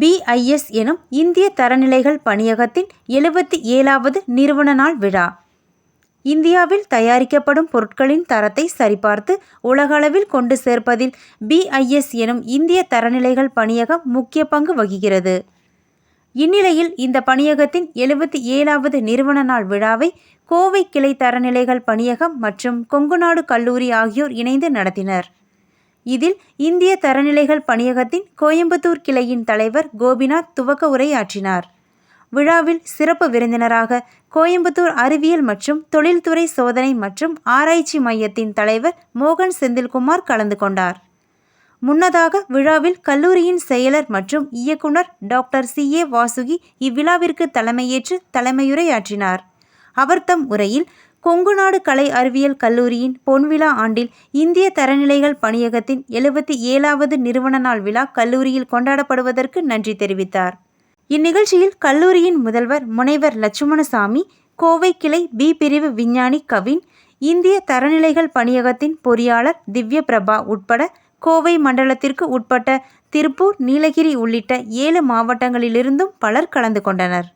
BIS எனும் இந்திய தரநிலைகள் பணியகத்தின் எழுபத்தி ஏழாவது நிறுவன நாள் விழா. இந்தியாவில் தயாரிக்கப்படும் பொருட்களின் தரத்தை சரிபார்த்து உலகளவில் கொண்டு சேர்ப்பதில் பிஐஎஸ் எனும் இந்திய தரநிலைகள் பணியகம் முக்கிய பங்கு வகிக்கிறது. இந்நிலையில் இந்த பணியகத்தின் எழுபத்தி ஏழாவது நிறுவன நாள் விழாவை கோவை கிளை தரநிலைகள் பணியகம் மற்றும் கொங்குநாடு கல்லூரி ஆகியோர் இணைந்து நடத்தினர். இதில் இந்திய தரநிலைகள் பணியகத்தின் கோயம்புத்தூர் கிளையின் தலைவர் கோபிநாத் துவக்க உரையாற்றினார். விழாவில் சிறப்பு விருந்தினராக கோயம்புத்தூர் அறிவியல் மற்றும் தொழில்துறை சோதனை மற்றும் ஆராய்ச்சி மையத்தின் தலைவர் மோகன் செந்தில்குமார் கலந்து கொண்டார். முன்னதாக விழாவில் கல்லூரியின் செயலர் மற்றும் இயக்குனர் டாக்டர் சி. ஏ. வாசுகி இவ்விழாவிற்கு தலைமையேற்று தலைமையுரையாற்றினார். அவர் தம் உரையில் கொங்குநாடு கலை அறிவியல் கல்லூரியின் பொன்விழா ஆண்டில் இந்திய தரநிலைகள் பணியகத்தின் எழுபத்தி ஏழாவது நிறுவன நாள் விழா கல்லூரியில் கொண்டாடப்படுவதற்கு நன்றி தெரிவித்தார். இந்நிகழ்ச்சியில் கல்லூரியின் முதல்வர் முனைவர் லட்சுமணசாமி கோவை கிளை பி பிரிவு விஞ்ஞானி கவின் இந்திய தரநிலைகள் பணியகத்தின் பொறியாளர் திவ்ய பிரபா உட்பட கோவை மண்டலத்திற்கு உட்பட்ட திருப்பூர் நீலகிரி உள்ளிட்ட ஏழு மாவட்டங்களிலிருந்தும் பலர் கலந்து கொண்டனர்.